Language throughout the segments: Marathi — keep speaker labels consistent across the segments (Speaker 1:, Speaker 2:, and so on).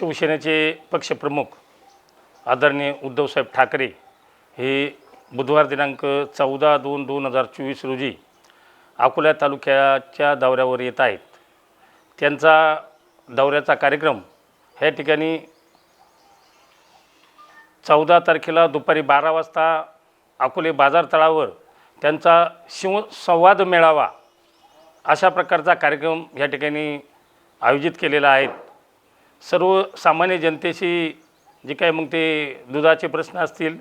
Speaker 1: शिवसेनेचे पक्षप्रमुख आदरणीय उद्धवसाहेब ठाकरे हे बुधवार दिनांक चौदा दोन दोन हजार चोवीस रोजी अकोला तालुक्याच्या दौऱ्यावर येत आहेत. त्यांचा दौऱ्याचा कार्यक्रम ह्या ठिकाणी चौदा तारखेला दुपारी बारा वाजता अकोले बाजार तळावर त्यांचा शिवसंवाद मेळावा अशा प्रकारचा कार्यक्रम या ठिकाणी आयोजित केलेला आहे. सर्वसामान्य जनतेशी जे काय मग ते दुधाचे प्रश्न असतील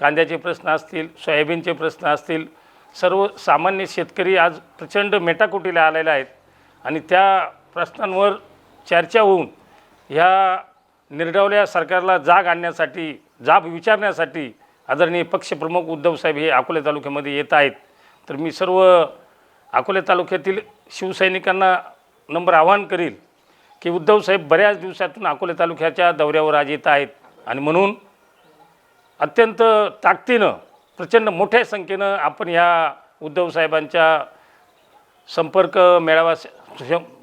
Speaker 1: कांद्याचे प्रश्न असतील सोयाबीनचे प्रश्न असतील सर्वसामान्य शेतकरी आज प्रचंड मेटाकुटीला आलेले आहेत आणि त्या प्रश्नांवर चर्चा होऊन ह्या निर्डावल्या सरकारला जाग आणण्यासाठी जाब विचारण्यासाठी आदरणीय पक्षप्रमुख उद्धवसाहेब हे अकोले तालुक्यामध्ये येत आहेत. तर मी सर्व अकोले तालुक्यातील शिवसैनिकांना नंबर आवाहन करील की उद्धवसाहेब बऱ्याच दिवसातून अकोले तालुक्याच्या दौऱ्यावर आज येत आहेत. आणि म्हणून अत्यंत ताकदीनं प्रचंड मोठ्या संख्येनं आपण ह्या उद्धवसाहेबांच्या संपर्क मेळावा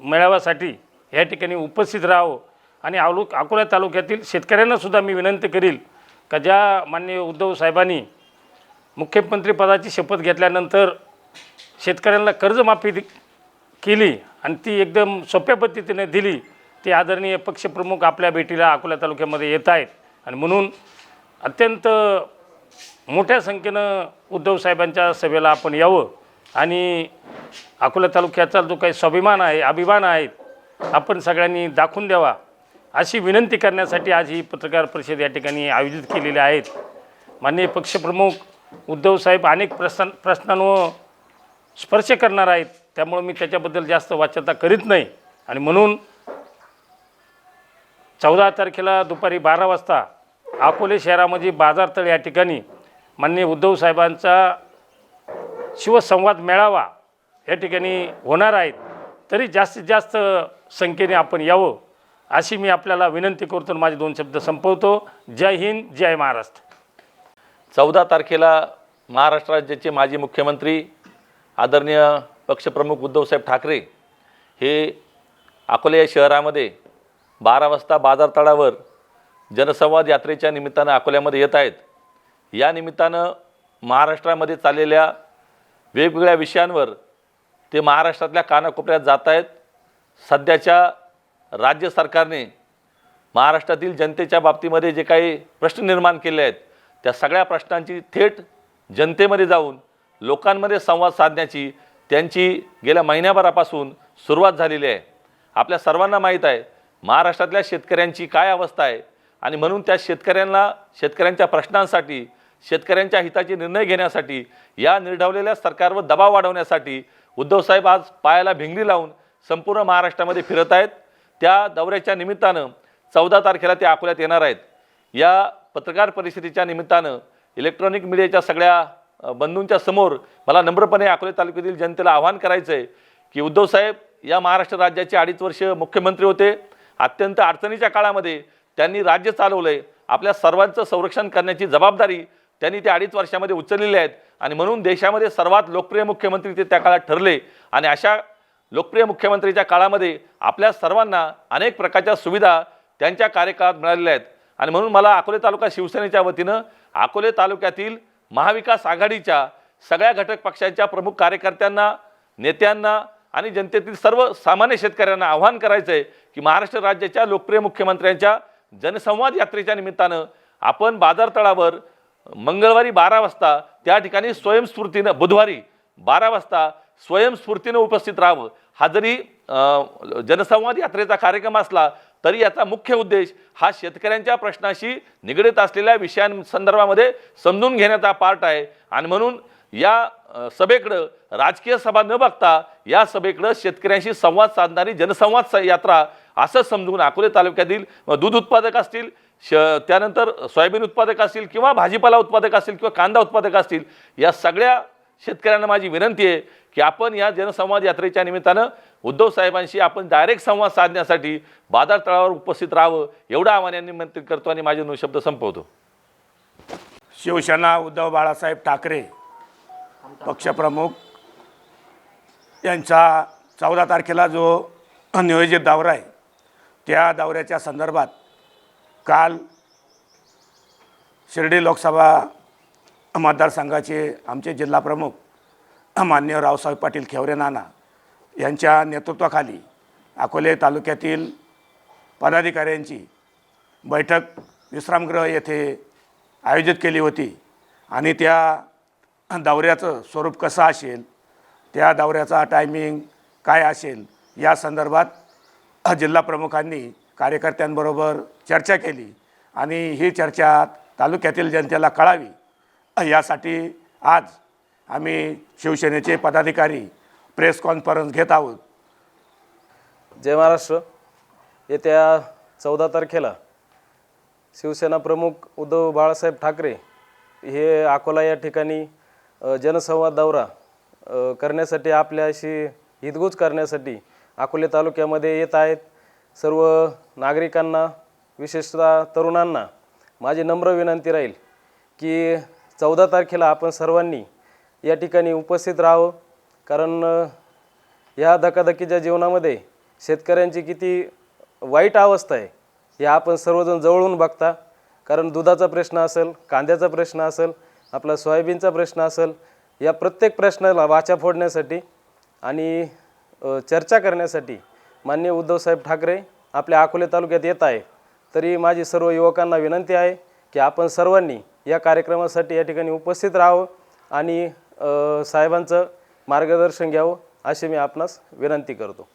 Speaker 1: मेळाव्यासाठी या ठिकाणी उपस्थित राहावं. आणि आलो अकोला तालुक्यातील शेतकऱ्यांनासुद्धा मी विनंती करील का ज्या माननीय उद्धव साहेबांनी मुख्यमंत्रीपदाची शपथ घेतल्यानंतर शेतकऱ्यांना कर्जमाफी केली आणि ती एकदम सोप्या पद्धतीने दिली. ती आदरणीय पक्षप्रमुख आपल्या भेटीला अकोला तालुक्यामध्ये येत आहेत. आणि म्हणून अत्यंत मोठ्या संख्येनं उद्धव साहेबांच्या सभेला आपण यावं. आणि अकोला तालुक्याचा जो काही स्वाभिमान आहे अभिमान आहेत आपण सगळ्यांनी दाखवून द्यावा. अशी विनंती करण्यासाठी आज ही पत्रकार परिषद या ठिकाणी आयोजित केलेली आहेत माननीय पक्षप्रमुख उद्धव साहेब अनेक प्रश्न प्रश्नांवर स्पर्श करणार आहेत. त्यामुळं मी त्याच्याबद्दल जास्त वाच्यता करीत नाही. आणि म्हणून चौदा तारखेला दुपारी बारा वाजता अकोले शहरामध्ये बाजारतळ या ठिकाणी माननीय उद्धव साहेबांचा शिवसंवाद मेळावा या ठिकाणी होणार आहेत तरी जास्तीत जास्त संख्येने आपण यावं अशी मी आपल्याला विनंती करतो माझे दोन शब्द संपवतो. जय हिंद जय महाराष्ट्र.
Speaker 2: चौदा तारखेला महाराष्ट्र राज्याचे माजी मुख्यमंत्री आदरणीय पक्षप्रमुख उद्धवसाहेब ठाकरे हे अकोले या शहरामध्ये बारा वाजता बाजारतळावर जनसंवाद यात्रेच्या निमित्तानं अकोल्यामध्ये येत आहेत. या निमित्तानं महाराष्ट्रामध्ये चाललेल्या वेगवेगळ्या विषयांवर ते महाराष्ट्रातल्या कानाकोपऱ्यात जात आहेत. सध्याच्या राज्य सरकारने महाराष्ट्रातील जनतेच्या बाबतीमध्ये जे काही प्रश्न निर्माण केले आहेत त्या सगळ्या प्रश्नांची थेट जनतेमध्ये जाऊन लोकांमध्ये संवाद साधण्याची त्यांची गेल्या महिन्याभरापासून सुरुवात झालेली आहे. आपल्या सर्वांना माहीत आहे महाराष्ट्रातल्या शेतकऱ्यांची काय अवस्था आहे आणि म्हणून त्या शेतकऱ्यांना शेतकऱ्यांच्या प्रश्नांसाठी शेतकऱ्यांच्या हिताचे निर्णय घेण्यासाठी या निर्ढवलेल्या सरकारवर दबाव वाढवण्यासाठी उद्धवसाहेब आज पायाला भिंगरी लावून संपूर्ण महाराष्ट्रामध्ये फिरत आहेत. त्या दौऱ्याच्या निमित्तानं चौदा तारखेला ते अकोल्यात येणार आहेत. या पत्रकार परिषदेच्या निमित्तानं इलेक्ट्रॉनिक मीडियाच्या सगळ्या बंधूंच्या समोर मला नम्रपणे अकोले तालुक्यातील जनतेला आवाहन करायचं आहे की उद्धवसाहेब या महाराष्ट्र राज्याचे अडीच वर्ष मुख्यमंत्री होते. अत्यंत अडचणीच्या काळामध्ये त्यांनी राज्य चालवलं आहे आपल्या सर्वांचं संरक्षण करण्याची जबाबदारी त्यांनी त्या अडीच वर्षामध्ये उचललेली आहेत आणि म्हणून देशामध्ये सर्वात लोकप्रिय मुख्यमंत्री ते त्या काळात ठरले. आणि अशा लोकप्रिय मुख्यमंत्रीच्या काळामध्ये आपल्या सर्वांना अनेक प्रकारच्या सुविधा त्यांच्या कार्यकाळात मिळालेल्या आहेत. आणि म्हणून मला अकोले तालुका शिवसेनेच्या वतीनं अकोले तालुक्यातील महाविकास आघाडीच्या सगळ्या घटक पक्षांच्या प्रमुख कार्यकर्त्यांना नेत्यांना आणि जनतेतील सर्व सामान्य शेतकऱ्यांना आव्हान करायचं आहे की महाराष्ट्र राज्याच्या लोकप्रिय मुख्यमंत्र्यांच्या जनसंवाद यात्रेच्या निमित्तानं आपण बाजारतळावर मंगळवारी बारा वाजता त्या ठिकाणी स्वयंस्फूर्तीनं बुधवारी बारा वाजता स्वयंस्फूर्तीनं उपस्थित राहावं. हा जरी जनसंवाद यात्रेचा कार्यक्रम असला तरी याचा मुख्य उद्देश हा शेतकऱ्यांच्या प्रश्नाशी निगडीत असलेल्या विषयांसंदर्भामध्ये समजून घेण्याचा पार्ट आहे. आणि म्हणून या सभेकडं राजकीय सभा न बघता या सभेकडं शेतकऱ्यांशी संवाद साधणारी जनसंवाद यात्रा असं समजून अकोले तालुक्यातील दूध उत्पादक असतील श त्यानंतर सोयाबीन उत्पादक असतील किंवा भाजीपाला उत्पादक असतील किंवा कांदा उत्पादक असतील या सगळ्या शेतकऱ्यांना माझी विनंती आहे की आपण या जनसंवाद यात्रेच्या निमित्तानं उद्धव साहेबांशी आपण डायरेक्ट संवाद साधण्यासाठी बाजार तळावर उपस्थित राहावं एवढं आव्हान यांनी करतो आणि माझे दोन शब्द संपवतो.
Speaker 3: शिवसेना उद्धव बाळासाहेब ठाकरे पक्षप्रमुख यांचा चौदा तारखेला जो नियोजित दौरा आहे त्या दौऱ्याच्या संदर्भात काल शिर्डी लोकसभा मतदारसंघाचे आमचे जिल्हाप्रमुख मान्य रावसाहेब पाटील खेवरे नाना यांच्या नेतृत्वाखाली अकोले तालुक्यातील पदाधिकाऱ्यांची बैठक विश्रामगृह येथे आयोजित केली होती. आणि त्या दौऱ्याचं स्वरूप कसं असेल त्या दौऱ्याचा टायमिंग काय असेल या संदर्भात जिल्हा प्रमुखांनी कार्यकर्त्यांबरोबर चर्चा केली. आणि ही चर्चा तालुक्यातील जनतेला कळावी यासाठी आज आम्ही शिवसेनेचे पदाधिकारी प्रेस कॉन्फरन्स घेत आहोत.
Speaker 4: जय महाराष्ट्र. येत्या चौदा तारखेला शिवसेना प्रमुख उद्धव बाळासाहेब ठाकरे हे अकोला या ठिकाणी जनसंवाद दौरा करण्यासाठी आपल्याशी हितगुज करण्यासाठी अकोले तालुक्यामध्ये येत आहेत. सर्व नागरिकांना विशेषतः तरुणांना माझी नम्र विनंती राहील की चौदा तारखेला आपण सर्वांनी या ठिकाणी उपस्थित राहावं. कारण ह्या या धकाधकीच्या जीवनामध्ये शेतकऱ्यांची किती वाईट अवस्था आहे हे आपण सर्वजण जवळून बघता. कारण दुधाचा प्रश्न असेल कांद्याचा प्रश्न असेल आपला सोयाबीनचा प्रश्न असेल या प्रत्येक प्रश्नाला वाचा फोडण्यासाठी आणि चर्चा करण्यासाठी माननीय उद्धवसाहेब ठाकरे आपल्या अकोले तालुक्यात येत आहे. तरी माझी सर्व युवकांना विनंती आहे की आपण सर्वांनी या कार्यक्रमासाठी या ठिकाणी उपस्थित राहावं आणि साहेबांचं मार्गदर्शन घ्यावं अशी मी आपणास विनंती करतो.